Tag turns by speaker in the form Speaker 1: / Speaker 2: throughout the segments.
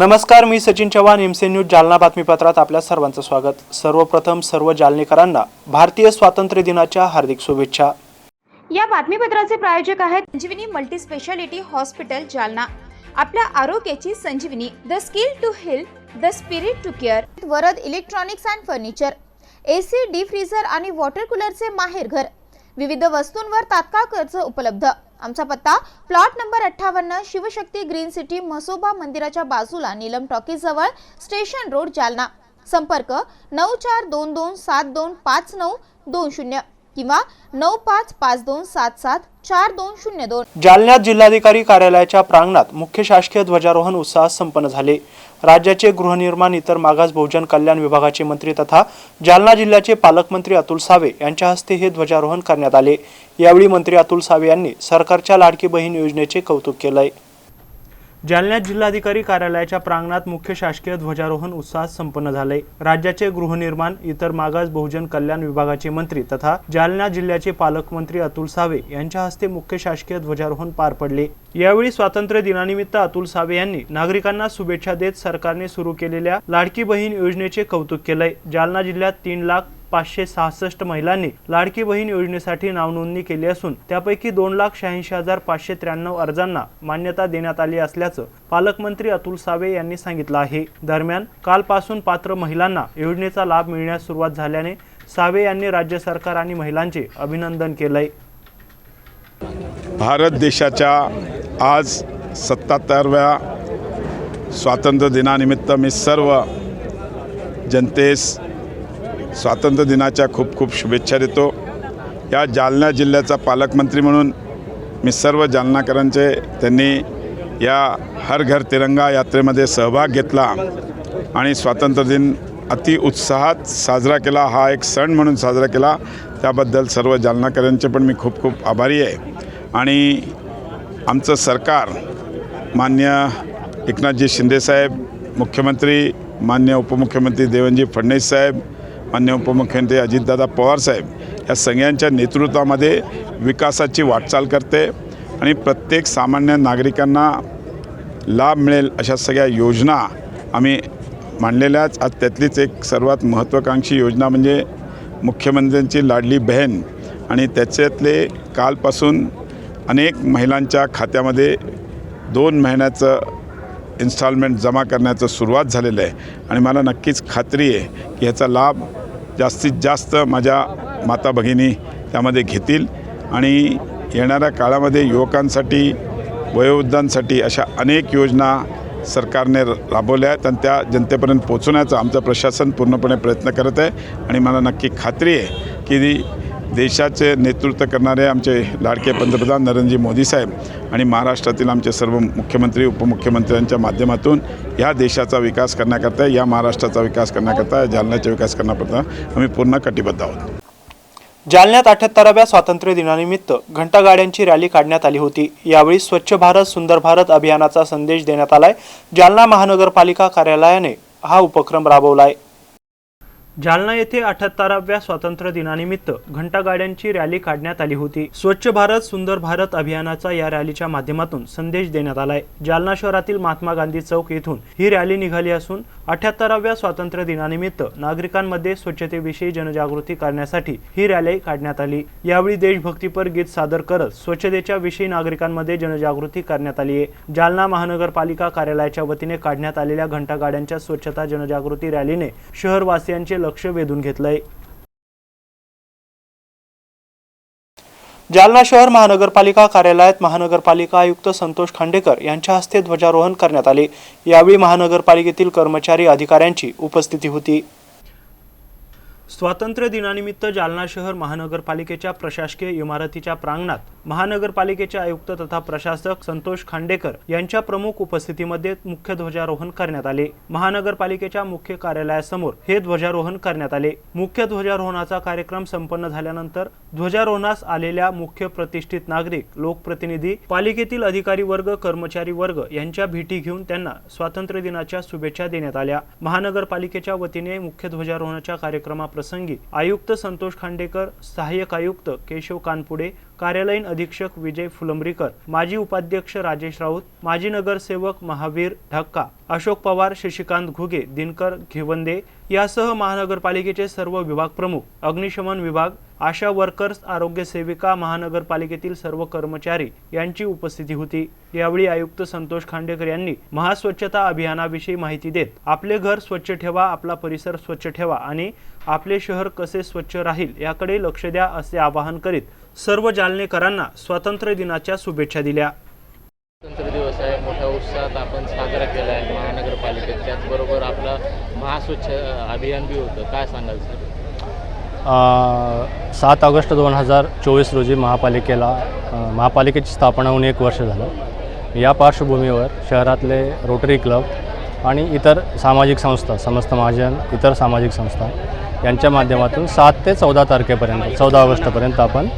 Speaker 1: नमस्कार मी Sachin Chavan MC news Jalna बातमीपत्रात आपल्या सर्वांचं स्वागत. सर्वप्रथम सर्व जालनेकरांना भारतीय स्वातंत्र्य दिनाच्या हार्दिक शुभेच्छा.
Speaker 2: या बातमीपत्राचे प्रायोजक आहेत Sanjeevani multi specialty hospital Jalna. आपल्या आरोग्याची Sanjeevani the skill to health the spirit to care. Varad electronics and furniture A C D freezer आणि वॉटर कूलरचे माहेर घर. विविध वस्तूंवर तात्काळ कर्ज उपलब्ध. आमचा पत्ता प्लॉट नंबर अठ्ठावन्न शिवशक्ती ग्रीन सिटी म्हसोबा मंदिराच्या बाजूला नीलम टॉकीज जवळ स्टेशन रोड जालना. संपर्क नऊ चार दोन दोन सात दोन पाच नऊ दोन शून्य किंवा नऊ पाच पाच दोन सात सात चार दोन शून्य दोन.
Speaker 1: जालन्यात जिल्हाधिकारी कार्यालयाच्या प्रांगणात मुख्य शासकीय ध्वजारोहण उत्साहात संपन्न झाले. राज्याचे गृहनिर्माण इतर मागास बहुजन कल्याण विभागाचे मंत्री तथा जालना जिल्ह्याचे पालकमंत्री अतुल सावे यांच्या हस्ते हे ध्वजारोहण करण्यात आले. यावेळी मंत्री अतुल सावे यांनी सरकारच्या लाडकी बहीण योजनेचे कौतुक केलंय. जालन्यात जिल्हाधिकारी कार्यालयाच्या प्रांगणात मुख्य शासकीय ध्वजारोहण उत्साहात संपन्न झाले. राज्याचे गृहनिर्माण इतर मागास बहुजन कल्याण विभागाचे मंत्री तथा जालना जिल्ह्याचे पालकमंत्री अतुल सावे यांच्या हस्ते मुख्य शासकीय ध्वजारोहण पार पडले. यावेळी स्वातंत्र्य दिनानिमित्त अतुल सावे यांनी नागरिकांना शुभेच्छा देत सरकारने सुरू केलेल्या लाडकी बहीण योजनेचे कौतुक केलंय. जालना जिल्ह्यात तीन लाख पाचशे सहासष्ट महिलांनी लाडकी बहीण योजनेसाठी नावनोंदणी केली असून त्यापैकी दोन लाख शहाऐंशी हजार पाचशे त्र्याण्णव अर्जांना मान्यता देण्यात आली असल्याचं पालकमंत्री अतुल सावे यांनी सांगितलं आहे. दरम्यान कालपासून पात्र महिलांना योजनेचा लाभ मिळण्यास सुरुवात झाल्याने सावे यांनी राज्य सरकार आणि महिलांचे अभिनंदन केलंय.
Speaker 3: भारत देशाच्या आज सत्तात्तरव्या स्वातंत्र्य दिनानिमित्त मी सर्व जनतेस स्वातंत्र्य दिनाच्या खूप खूप शुभेच्छा देतो. या जालना जिल्ह्याचा पालकमंत्री म्हणून मी सर्व जालनाकरांचे त्यांनी या हर घर तिरंगा यात्रेमध्ये सहभाग घेतला आणि स्वातंत्र्य दिन अति उत्साहात साजरा केला. हा एक सण म्हणून साजरा केला. त्याबद्दल सर्व जालनाकरांचे पण मी खूप खूप आभारी आहे. आणि आमचं सरकार मान्य एकनाथजी शिंदेसाहेब मुख्यमंत्री मान्य उपमुख्यमंत्री देवनजी फडणवीस साहेब मान्य उपमुख्यमंत्री अजितदादा पवारसाहेब या सगळ्यांच्या नेतृत्वामध्ये विकासाची वाटचाल करते आणि प्रत्येक सामान्य नागरिकांना लाभ मिळेल अशा सगळ्या योजना आम्ही मांडलेल्याच. आज त्यातलीच एक सर्वात महत्त्वाकांक्षी योजना म्हणजे मुख्यमंत्र्यांची लाडली बहीण आणि त्याच्यातले कालपासून अनेक महिलांच्या खात्यामध्ये दोन महिन्याचं इन्स्टॉलमेंट जमा करण्याचं सुरुवात झालेलं आहे. आणि मला नक्कीच खात्री आहे की ह्याचा लाभ जास्तीत जास्त माझ्या माता भगिनी त्यामध्ये घेतील. आणि येणाऱ्या काळामध्ये युवकांसाठी वयोवृद्धांसाठी अशा अनेक योजना सरकारने राबवल्या आहेत आणि त्या जनतेपर्यंत पोचवण्याचा आमचं प्रशासन पूर्णपणे प्रयत्न करत आहे. आणि मला नक्की खात्री आहे की देशाचे नेतृत्व करणारे आमचे लाडके पंतप्रधान नरेंद्रजी मोदी साहेब आणि महाराष्ट्रातील आमचे सर्व मुख्यमंत्री उपमुख्यमंत्र्यांच्या माध्यमातून या देशाचा विकास करण्याकरता या महाराष्ट्राचा विकास करण्याकरता या जालन्याचा विकास करण्याकरता आम्ही पूर्ण कटिबद्ध आहोत.
Speaker 1: जालन्यात अठ्याहत्तराव्या स्वातंत्र्य दिनानिमित्त घंटागाड्यांची रॅली काढण्यात आली होती. यावेळी स्वच्छ भारत सुंदर भारत अभियानाचा संदेश देण्यात आलाय. जालना महानगरपालिका कार्यालयाने हा उपक्रम राबवला आहे जालना येथे अठ्याहत्तराव्या स्वातंत्र्य दिनानिमित्त घंटागाड्यांची रॅली काढण्यात आली होती. स्वच्छ भारत सुंदर भारत अभियानाचा या रॅलीच्या माध्यमातून संदेश देण्यात आलाय. जालना शहरातील महात्मा गांधी चौक येथून ही रॅली निघाली असून अठ्याहत्तराव्या स्वातंत्र्य दिनानिमित्त नागरिकांमध्ये स्वच्छतेविषयी जनजागृती करण्यासाठी ही रॅली काढण्यात आली. यावेळी देशभक्तीपर गीत सादर करत स्वच्छतेच्या विषयी नागरिकांमध्ये जनजागृती करण्यात आली आहे. जालना महानगरपालिका कार्यालयाच्या वतीने काढण्यात आलेल्या घंटागाड्यांच्या स्वच्छता जनजागृती रॅलीने शहरवासियांचे लक्ष वेधून घेतलंय. जालना शहर महानगरपालिका कार्यालयात महानगरपालिका आयुक्त संतोष खांडेकर यांच्या हस्ते ध्वजारोहण करण्यात आले. यावेळी महानगरपालिकेतील कर्मचारी अधिकाऱ्यांची उपस्थिती होती. स्वातंत्र्य दिनानिमित्त जालना शहर महानगरपालिकेच्या प्रशासकीय इमारतीच्या प्रांगणात महानगरपालिकेचे आयुक्त तथा प्रशासक संतोष खांडेकर यांच्या प्रमुख उपस्थितीमध्ये मुख्य ध्वजारोहण करण्यात आले. महानगरपालिकेच्या मुख्य कार्यालयासमोर हे ध्वजारोहण करण्यात आले. मुख्य ध्वजारोहणाचा कार्यक्रम संपन्न झाल्यानंतर ध्वजारोहणास आलेल्या मुख्य प्रतिष्ठित नागरिक लोकप्रतिनिधी पालिकेतील अधिकारी वर्ग कर्मचारी वर्ग यांच्या भेटी घेऊन त्यांना स्वातंत्र्य दिनाच्या शुभेच्छा देण्यात आल्या. महानगरपालिकेच्या वतीने मुख्य ध्वजारोहणाच्या प्रसंगी आयुक्त संतोष खांडेकर सहाय्यक आयुक्त केशव कानपुडे कार्यालयीन अधीक्षक विजय फुलंब्रीकर माजी उपाध्यक्ष राजेश राऊत माजी नगरसेवक महावीर ढक्का अशोक पवार शशिकांत घुगे दिनकर घेवंदे यासह महानगरपालिकेचे सर्व विभाग प्रमुख अग्निशमन विभाग आशा वर्कर्स आरोग्य सेविका महानगरपालिकेतील सर्व कर्मचारी यांची उपस्थिती होती. यावेळी आयुक्त संतोष खांडेकर यांनी महास्वच्छता अभियानाविषयी माहिती देत आपले घर स्वच्छ ठेवा आपला परिसर स्वच्छ ठेवा आणि आपले शहर कसे स्वच्छ राहील याकडे लक्ष द्या असे आवाहन करीत सर्व जालनेकरांना स्वातंत्र्य दिनाच्या शुभेच्छा दिल्या.
Speaker 4: स्वातंत्र्य दिवस आहे. मोठ्या उत्साहात आपण साजरा केला आहे महानगरपालिकेत. त्याचबरोबर आपलं महास्वच्छ अभियान बी होतं. काय सांगाल सर?
Speaker 5: सात ऑगस्ट दोन हजार चोवीस रोजी महापालिकेला महापालिकेची स्थापना होऊन एक वर्ष झालं. या पार्श्वभूमीवर शहरातले रोटरी क्लब आणि इतर सामाजिक संस्था समस्त महाजन इतर सामाजिक संस्था यांच्या माध्यमातून सात ते चौदा तारखेपर्यंत चौदा ऑगस्टपर्यंत आपण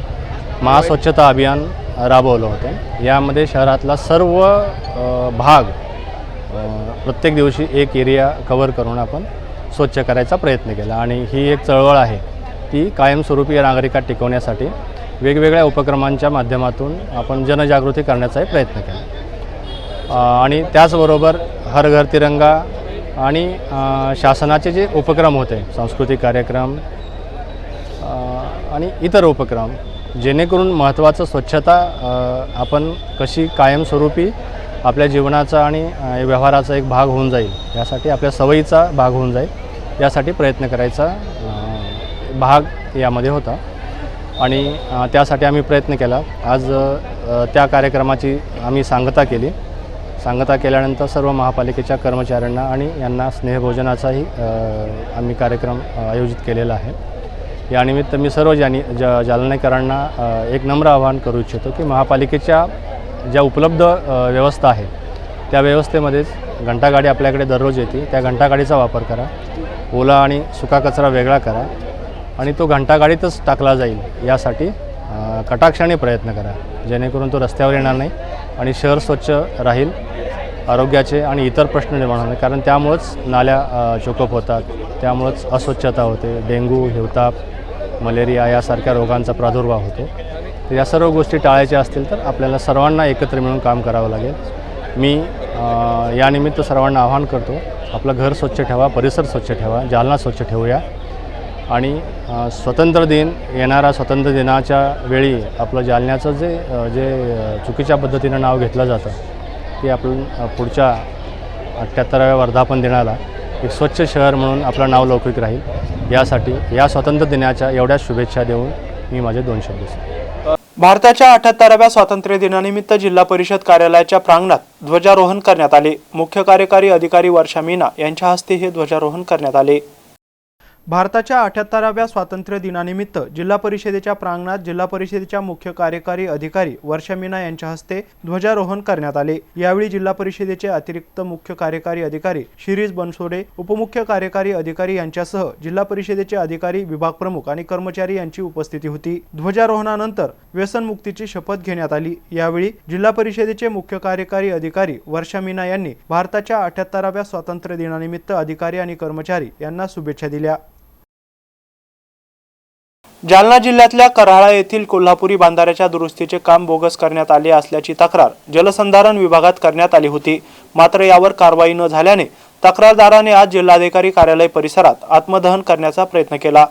Speaker 5: महास्वच्छता अभियान राबवलं होतं. यामध्ये शहरातला सर्व भाग प्रत्येक दिवशी एक एरिया कवर करून आपण स्वच्छ करायचा प्रयत्न केला. आणि ही एक चळवळ आहे ती कायमस्वरूपी नागरिकात टिकवण्यासाठी वेगवेगळ्या उपक्रमांच्या माध्यमातून आपण जनजागृती करण्याचाही प्रयत्न केला. आणि त्याचबरोबर हर घर तिरंगा आणि शासनाचे जे उपक्रम होते सांस्कृतिक कार्यक्रम आणि इतर उपक्रम जेणेकरून महत्त्वाचं स्वच्छता आपण कशी कायमस्वरूपी आपल्या जीवनाचा आणि व्यवहाराचा एक भाग होऊन जाईल यासाठी आपल्या सवयीचा भाग होऊन जाईल यासाठी प्रयत्न करायचा भाग यामध्ये होता. आणि त्यासाठी आम्ही प्रयत्न केला. आज त्या कार्यक्रमाची आम्ही सांगता केली. सांगता केल्यानंतर सर्व महापालिकेच्या कर्मचाऱ्यांना आणि यांना स्नेहभोजनाचाही आम्ही कार्यक्रम आयोजित केलेला आहे. यानिमित्त मी सर्व जानी ज जालनेकरांना एक नम्र आवाहन करू इच्छितो की महापालिकेच्या ज्या उपलब्ध व्यवस्था आहे त्या व्यवस्थेमध्येच घंटागाडी आपल्याकडे दररोज येते. त्या घंटागाडीचा वापर करा. ओला आणि सुका कचरा वेगळा करा आणि तो घंटागाडीतच टाकला जाईल यासाठी कटाक्षाने प्रयत्न करा. जेणेकरून तो रस्त्यावर येणार नाही आणि शहर स्वच्छ राहील. आरोग्याचे आणि इतर प्रश्न निर्माण होणार कारण त्यामुळंच नाल्या चोकप होतात. त्यामुळंच अस्वच्छता होते. डेंग्यू हिवताप मलेरिया यासारख्या रोगांचा प्रादुर्भाव होतो. तर या सर्व गोष्टी टाळायच्या असतील तर आपल्याला सर्वांना एकत्र मिळून काम करावं लागेल. मी यानिमित्त सर्वांना आवाहन करतो आपलं घर स्वच्छ ठेवा परिसर स्वच्छ ठेवा जालना स्वच्छ ठेवूया. आणि स्वतंत्र दिन येणारा स्वतंत्र दिनाच्या वेळी आपलं जालन्याचं जे जे चुकीच्या पद्धतीनं नाव घेतलं जातं ते आपण पुढच्या अठ्ठ्याहत्तराव्या वर्धापन दिनाला एक स्वच्छ शहर म्हणून आपलं नाव लौकिक राहील. यासाठी या स्वातंत्र्य दिनाच्या एवढ्या शुभेच्छा देऊन मी माझे दोन शब्द
Speaker 1: भारताच्या अठ्याहत्तराव्या स्वातंत्र्य दिनानिमित्त जिल्हा परिषद कार्यालयाच्या प्रांगणात ध्वजारोहण करण्यात आले. मुख्य कार्यकारी अधिकारी वर्षा मीना यांच्या हस्ते हे ध्वजारोहण करण्यात आले. भारताच्या अठ्याहत्तराव्या स्वातंत्र्य दिनानिमित्त जिल्हा परिषदेच्या प्रांगणात जिल्हा परिषदेच्या मुख्य कार्यकारी अधिकारी वर्षा मीना यांच्या हस्ते ध्वजारोहण करण्यात आले. यावेळी जिल्हा परिषदेचे अतिरिक्त मुख्य कार्यकारी अधिकारी शिरीष बनसोडे उपमुख्य कार्यकारी अधिकारी यांच्यासह जिल्हा परिषदेचे अधिकारी विभाग प्रमुख आणि कर्मचारी यांची उपस्थिती होती. ध्वजारोहणानंतर व्यसनमुक्तीची शपथ घेण्यात आली. यावेळी जिल्हा परिषदेचे मुख्य कार्यकारी अधिकारी वर्षा मीना यांनी भारताच्या अठ्याहत्तराव्या स्वातंत्र्य दिनानिमित्त अधिकारी आणि कर्मचारी यांना शुभेच्छा दिल्या. जालना जिल्ह्यातल्या कराळा येथील कोल्हापुरी बांधाऱ्याच्या दुरुस्तीचे काम बोगस करण्यात आले असल्याची तक्रार जलसंधारण विभागात करण्यात आली होती. मात्र यावर कारवाई न झाल्याने तक्रारदाराने आज जिल्हाधिकारी कार्यालय परिसरात आत्मदहन करण्याचा प्रयत्न केला.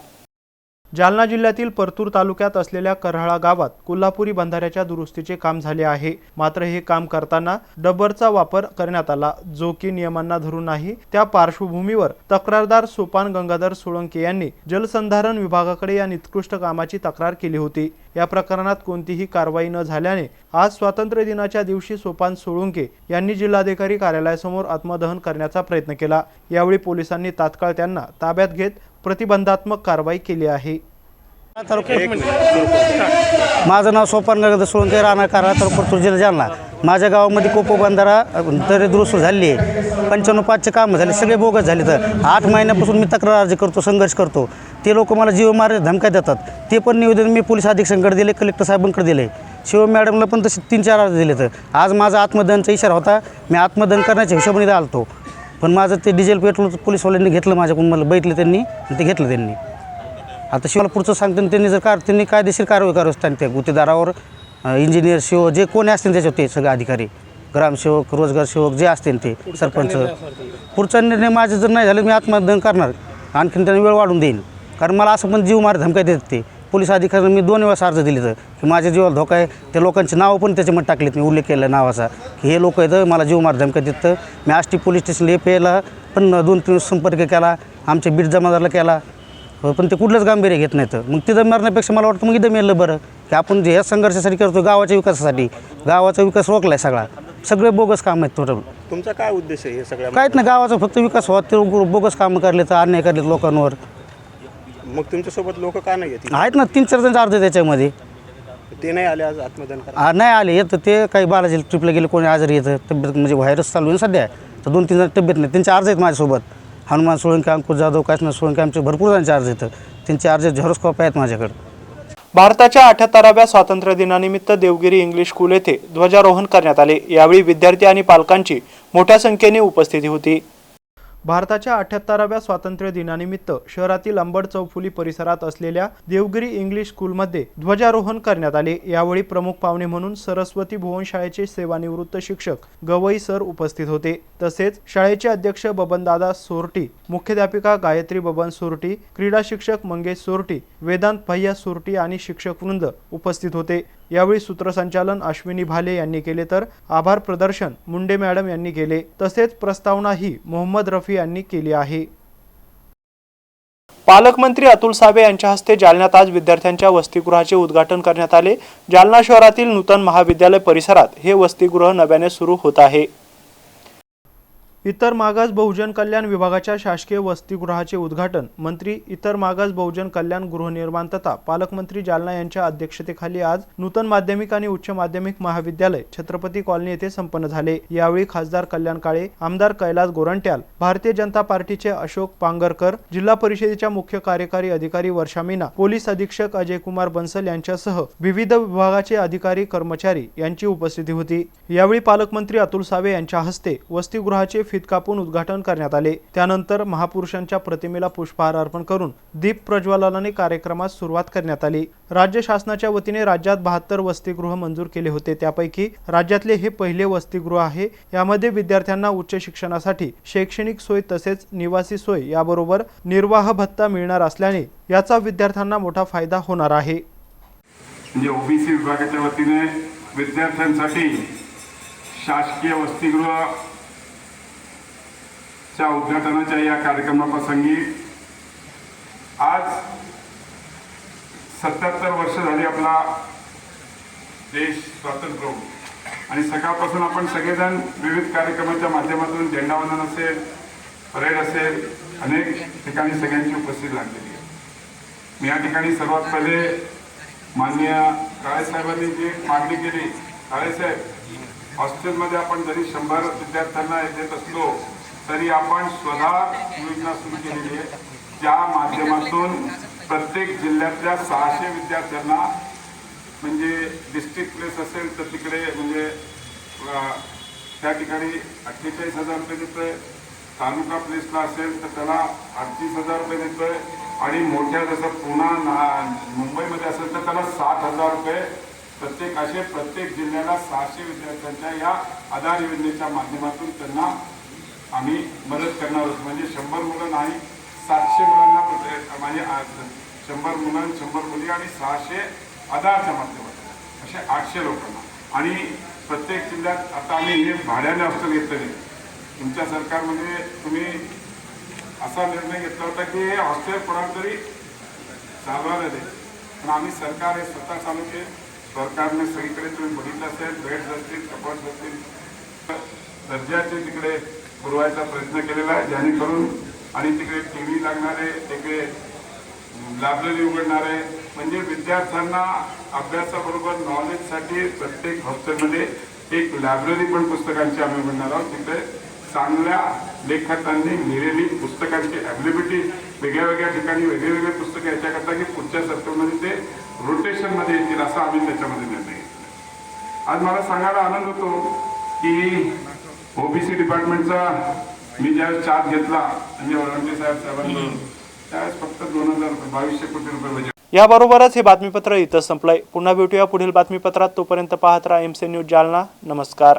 Speaker 1: जालना जिल्ह्यातील परतूर तालुक्यात असलेल्या करहाळा गावात कोल्हापुरी बंधाऱ्याच्या दुरुस्तीचे काम झाले आहे. मात्र हे काम करताना डबरचा वापर करण्यात आला. जो की नियमांना धरून नाही त्या पार्श्वभूमीवर तक्रारदार सोपान गंगाधर सोळंके यांनी जलसंधारण विभागाकडे या निकृष्ट कामाची तक्रार केली होती. या प्रकरणात कोणतीही कारवाई न झाल्याने आज स्वातंत्र्य दिनाच्या दिवशी सोपान सोळुंके यांनी जिल्हाधिकारी कार्यालयासमोर आत्मदहन करण्याचा प्रयत्न केला. यावेळी पोलिसांनी तात्काळ त्यांना ताब्यात घेत प्रतिबंधात्मक कारवाई केली आहे.
Speaker 6: माझं नाव सोपान नगर सोळंके राहणार करा तर परतूर जिल्हा जालना. माझ्या गावामध्ये कोपो बंधारा तरी दुरुस्त झाली आहे. पंच्याण्णव पाचचे कामं झाले सगळे बोगस झाले तर. आठ महिन्यापासून मी तक्रार अर्ज करतो संघर्ष करतो. ते लोक मला जीव मार धमक्या देतात. ते पण निवेदन मी पोलीस अधीक्षकांकडे दिले कलेक्टर साहेबांकडे दिले. शिव मॅडमला पण तसे तीन चार अर्ज दिले तर. आज माझा आत्मदहनचा इशारा होता. मी आत्मदहन करण्याच्या हिशोबाने आलतो. पण माझं ते डिझेल पेट्रोल पोलीसवाल्यांनी घेतलं माझ्याकडून मला बैठलं त्यांनी आणि ते घेतलं त्यांनी. आता शिवाला पुढचं सांगतं त्यांनी जर कार त्यांनी कायदेशीर कारवाई करावं असतात त्या गुत्तेदारावर इंजिनियर शिव जे कोणी असतील त्याच्यावर ते सगळे अधिकारी ग्रामसेवक रोजगार सेवक जे असतील ते सरपंच. पुढचा निर्णय माझं जर नाही झालं मी आत्मदान करणार. आणखीन त्यांनी वेळ वाढून देईन. कारण मला असं पण जीव मार धमकाय देतात ते. पोलीस अधिकाऱ्यांनी मी दोन वेळेस अर्ज दिले तर की माझ्या जीवाला धोका आहे. त्या लोकांची नावं पण त्याच्यामध्ये टाकलीत. मी उल्लेख केला नावाचा. की हे लोक आहेत मला जीव मार धमकाय देतं मी आष्टी पोलीस स्टेशनला एफ एला पण दोन तीन संपर्क केला. आमच्या बीड जमादारला केला. पण ते कुठलंच गांभीर्य घेत नाहीत. मग तिथं मरण्यापेक्षा मला वाटतं मग इथं मेलं बरं. की आपण जे ह्या संघर्षासाठी करतो गावाच्या विकासासाठी. गावाचा विकास रोखला आहे सगळा. सगळे बोगस काम आहेत टोटल
Speaker 7: तुमचा काय उद्देश आहे हे सगळ्या
Speaker 6: काहीच नाही. गावाचा फक्त विकास व्हावा ते बोगस कामं करले तर अन्याय करलेत लोकांवर.
Speaker 7: मग तुमच्यासोबत लोक का नाही येतील
Speaker 6: आहेत ना तीन चार जण अर्ध त्याच्यामध्ये.
Speaker 7: ते नाही आले आज आत्मदान करा
Speaker 6: आ, नाही आले. येतं ते काही बालाजी ट्रिपला गेले कोणी आजारी येतं तब्येत म्हणजे व्हायरस चालू आहे ना सध्या. तर दोन तीन जण तब्येत नाही. त्यांचे अर्ज आहेत माझ्यासोबत. हनुमान सोळंके अंकुश जाधव काश्मीर सोळंके आमचे भरपूर जणांचे अर्ज येतं. त्यांचे अर्ज झेरोस्कॉप आहेत माझ्याकडे.
Speaker 1: भारताच्या अठ्याहत्तराव्या स्वातंत्र्य दिनानिमित्त देवगिरी इंग्लिश स्कूल येथे ध्वजारोहण करण्यात आले. यावेळी विद्यार्थी आणि पालकांची मोठ्या संख्येने उपस्थिती होती. भारताच्या अठ्याहत्तराव्या स्वातंत्र्य दिनानिमित्त शहरातील अंबड चौफुली परिसरात असलेल्या देवगिरी इंग्लिश स्कूलमध्ये ध्वजारोहण करण्यात आले. यावेळी प्रमुख पाहुणे म्हणून सरस्वती भुवन शाळेचे सेवानिवृत्त शिक्षक गवई सर उपस्थित होते. तसेच शाळेचे अध्यक्ष बबनदादा सोरटी मुख्याध्यापिका गायत्री बबन सोरटी क्रीडा शिक्षक मंगेश सोरटी वेदांत भैया सोरटी आणि शिक्षक वृंद उपस्थित होते. यावेळी सूत्रसंचालन अश्विनी भाले यांनी केले तर आभार प्रदर्शन मुंडे मॅडम यांनी केले. तसेच प्रस्तावनाही मोहम्मद रफी यांनी केली आहे. पालकमंत्री अतुल सावे यांच्या हस्ते जालन्यात आज विद्यार्थ्यांच्या वसतिगृहाचे उद्घाटन करण्यात आले. जालना शहरातील नूतन महाविद्यालय परिसरात हे वसतिगृह नव्याने सुरू होत आहे. इतर मागास बहुजन कल्याण विभागाच्या शासकीय वसतिगृहाचे उद्घाटन मंत्री इतर मागास बहुजन कल्याण गृहनिर्माण तथा पालकमंत्री जालना यांच्या अध्यक्षतेखाली आज नूतन माध्यमिक आणि उच्च माध्यमिक महाविद्यालय छत्रपती कॉलनी येथे संपन्न झाले. यावेळी खासदार कल्याण काळे आमदार कैलास गोरंट्याल भारतीय जनता पार्टीचे अशोक पांगरकर जिल्हा परिषदेच्या मुख्य कार्यकारी अधिकारी वर्षा मीना पोलीस अधीक्षक अजय कुमार बन्सल यांच्यासह विविध विभागाचे अधिकारी कर्मचारी यांची उपस्थिती होती. यावेळी पालकमंत्री अतुल सावे यांच्या हस्ते वसतिगृहाचे फित कापून उद्घाटन करण्यात आले. त्यानंतर महापुरुषांच्या प्रतिमेला पुष्पहार अर्पण करून दीप प्रज्वलनाने कार्यक्रमास सुरुवात करण्यात आली. राज्य शासनाच्या वतीने राज्यात बहात्तर वसतिगृह मंजूर केले होते. त्यापैकी राज्यातले हे पहिले वसतिगृह आहे. यामध्ये विद्यार्थ्यांना उच्च शिक्षणासाठी शैक्षणिक सोय तसेच निवासी सोय याबरोबर निर्वाह भत्ता मिळणार असल्याने याचा विद्यार्थ्यांना मोठा फायदा होणार आहे.
Speaker 8: म्हणजे ओबीसी विभागाच्या वतीने विद्यार्थ्यांसाठी शासकीय वसतिगृह च्या उद्घाटनाच्या या कार्यक्रमाप्रसंगी आज सत्याहत्तर वर्ष झाली आपला देश स्वातंत्र्य होऊन. आणि सकाळपासून आपण सगळेजण विविध कार्यक्रमाच्या माध्यमातून झेंडावंदन असेल परेड असेल अनेक ठिकाणी सगळ्यांची उपस्थिती लागलेली आहे मी या ठिकाणी सर्वात पहिले माननीय काळेसाहेबांनी जी मागणी केली काळेसाहेब हॉस्टेलमध्ये आपण जरी शंभर विद्यार्थ्यांना देत असलो तरी आपण स्वतः योजना सुरू केलेली आहे. ज्या माध्यमातून प्रत्येक जिल्ह्यातल्या सहाशे विद्यार्थ्यांना म्हणजे डिस्ट्रिक्ट प्लेस असेल तर तिकडे म्हणजे त्या ठिकाणी अठ्ठेचाळीस हजार रुपये देतोय. तालुका प्लेसला असेल तर त्याला अडतीस हजार रुपये देतोय. आणि मोठ्या जसं पुन्हा मुंबईमध्ये असेल तर त्याला साठ हजार रुपये. प्रत्येक असे प्रत्येक जिल्ह्याला सहाशे विद्यार्थ्यांच्या या आधार योजनेच्या माध्यमातून त्यांना आम्ही मदत करणार आहोत. म्हणजे शंभर मुलं नाही सातशे मुलांना प्रत्येक- म्हणजे शंभर मुलं शंभर मुली आणि सहाशे आधारच्या माध्यमातून. असे आठशे लोकांना. आणि प्रत्येक जिल्ह्यात आता आम्ही हे भाड्याने हॉस्टेल घेतलेले तुमच्या सरकारमध्ये तुम्ही असा निर्णय घेतला होता की हे हॉस्टेल कोणातरी तरी चालवायला दे पण आम्ही सरकार हे स्वतः चालू केले. सरकारने सगळीकडे तुम्ही बघितलं असेल बेड्स असतील कपाट असतील दर्जाचे तिकडे पुरवायचा प्रयत्न केलेला आहे जेणेकरून आणि तिकडे टी व्ही लागणारे तिकडे लायब्ररी उघडणारे म्हणजे विद्यार्थ्यांना अभ्यासाबरोबर नॉलेजसाठी प्रत्येक हॉस्टेलमध्ये एक लायब्ररी पण पुस्तकांची आम्ही उघडणार आहोत. तिकडे चांगल्या लेखकांनी लिहिलेली पुस्तकांची अवेलेबिलिटी वेगळ्या वेगळ्या ठिकाणी वेगळे वेगळे पुस्तकं याच्याकरता की पुढच्या सप्टेंबरमध्ये ते रोटेशनमध्ये येतील असा आम्ही त्याच्यामध्ये निर्णय घेतला. आज मला सांगायला आनंद होतो की ओबीसी डिपार्टमेंटचा मी ज्यावेळेस चार्ज घेतला म्हणजे वळवंटे साहेब साहेबांकडून
Speaker 9: त्यावेळेस फक्त दोन हजार बावीसशे कोटी रुपये बजेट
Speaker 1: याबरोबरच हे बातमीपत्र इथं संपलंय. पुन्हा भेटूया पुढील बातमीपत्रात. तोपर्यंत पाहत राहा एम सी न्यूज जालना. नमस्कार.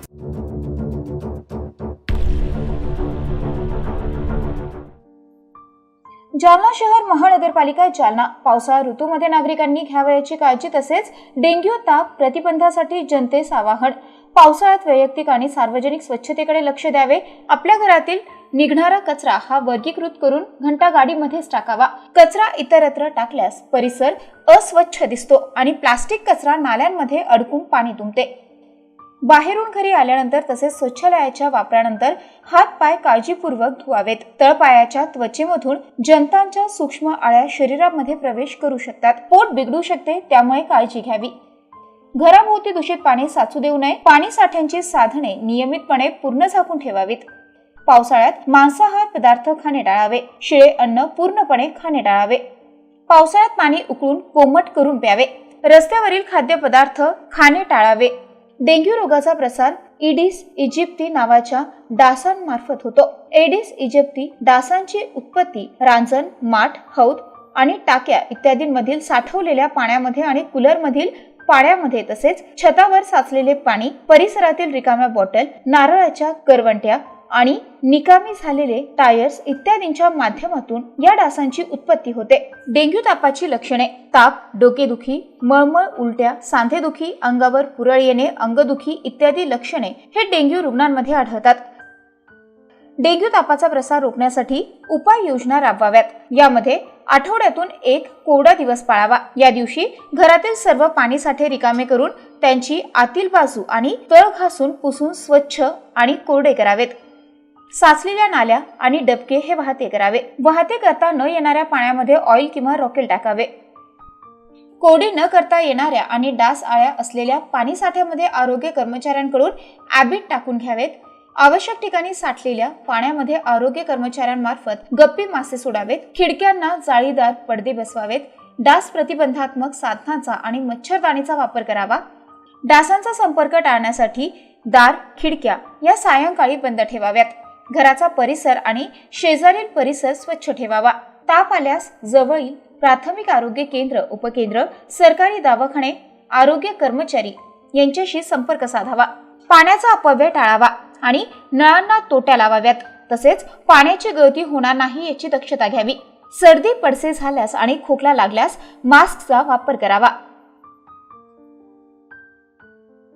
Speaker 2: जालना शहर महानगरपालिका जालना पावसाळा ऋतूमध्ये नागरिकांनी घ्यावयाची काळजी तसेच डेंग्यू ताप प्रतिबंधासाठी जनतेस आवाहन. पावसाळ्यात वैयक्तिक आणि सार्वजनिक स्वच्छतेकडे लक्ष द्यावे. आपल्या घरातील निघणारा कचरा हा वर्गीकृत करून घंटा गाडीमध्येच टाकावा. कचरा इतरत्र टाकल्यास परिसर अस्वच्छ दिसतो आणि प्लास्टिक कचरा नाल्यांमध्ये अडकून पाणी तुंबते बाहेरून घरी आल्यानंतर तसेच स्वच्छालयाच्या वापरानंतर हात पाय काळजीपूर्वक धुवावेत. तळपायाच्या त्वचेमधून जंतांच्या सूक्ष्म आळ्या शरीरामध्ये प्रवेश करू शकतात. पोट बिघडू शकते त्यामुळे काळजी घ्यावी. घराभोवती दूषित पाणी साचू देऊ नये. पाणी साठ्यांची साधने नियमितपणे पूर्ण झाकून ठेवावीत. पावसाळ्यात मांसाहार पदार्थ खाणे टाळावे. शिळे अन्न पूर्णपणे खाणे टाळावे. पावसाळ्यात पाणी उकळून कोमट करून प्यावे. रस्त्यावरील खाद्यपदार्थ खाणे टाळावे. डेंग्यू रोगाचा प्रसार इडिस इजिप्ती नावाच्या डासांमार्फत होतो. एडिस इजिप्ती डासांची उत्पत्ती रांजण माठ हौद आणि टाक्या इत्यादींमधील साठवलेल्या पाण्यामध्ये आणि कूलरमधील पाण्यामध्ये तसेच छतावर साचलेले पाणी परिसरातील रिकाम्या बॉटल नारळाच्या करवंट्या आणि निकामी झालेले टायर्स इत्यादींच्या माध्यमातून या डासांची उत्पत्ती होते. डेंग्यू तापाची लक्षणे ताप डोकेदुखी मळमळ उलट्या सांधेदुखी अंगावर पुरळ येणे अंगदुखी इत्यादी लक्षणे हे डेंग्यू रुग्णांमध्ये आढळतात. डेंग्यू तापाचा प्रसार रोखण्यासाठी उपाययोजना राबवाव्यात. यामध्ये आठवड्यातून एक कोरडा दिवस पाळावा. या दिवशी घरातील सर्व पाणीसाठे रिकामे करून त्यांची आतील बाजू आणि तळ घासून पुसून स्वच्छ आणि कोरडे करावेत. साचलेल्या नाल्या आणि डबके हे वाहते करावे. वाहते करता न येणाऱ्या पाण्यामध्ये ऑइल किंवा रॉकेल टाकावे. कोरडी न करता येणाऱ्या आणि डास आळ्या असलेल्या पाणी साठ्यामध्ये आरोग्य कर्मचाऱ्यांकडून ॲबिट टाकून घ्यावेत. आवश्यक ठिकाणी साठलेल्या पाण्यामध्ये आरोग्य कर्मचाऱ्यांमार्फत गप्पी मासे सोडावेत. खिडक्यांना जाळीदार पडदे बसवावेत. डास प्रतिबंधात्मक साधनांचा आणि मच्छरदाणीचा वापर करावा. डासांचा संपर्क टाळण्यासाठी दार खिडक्या या सायंकाळी बंद ठेवाव्यात. घराचा परिसर आणि शेजारील परिसर स्वच्छ ठेवावा. ताप आल्यास जवळील प्राथमिक आरोग्य केंद्र उपकेंद्र सरकारी दवाखाने आरोग्य कर्मचारी यांच्याशी संपर्क साधावा. पाण्याचा अपव्यय टाळावा आणि नळांना तोट्या लावाव्यात. तसेच पाण्याची गळती होणार नाही याची दक्षता घ्यावी. सर्दी पडसे झाल्यास आणि खोकला लागल्यास मास्कचा वापर करावा.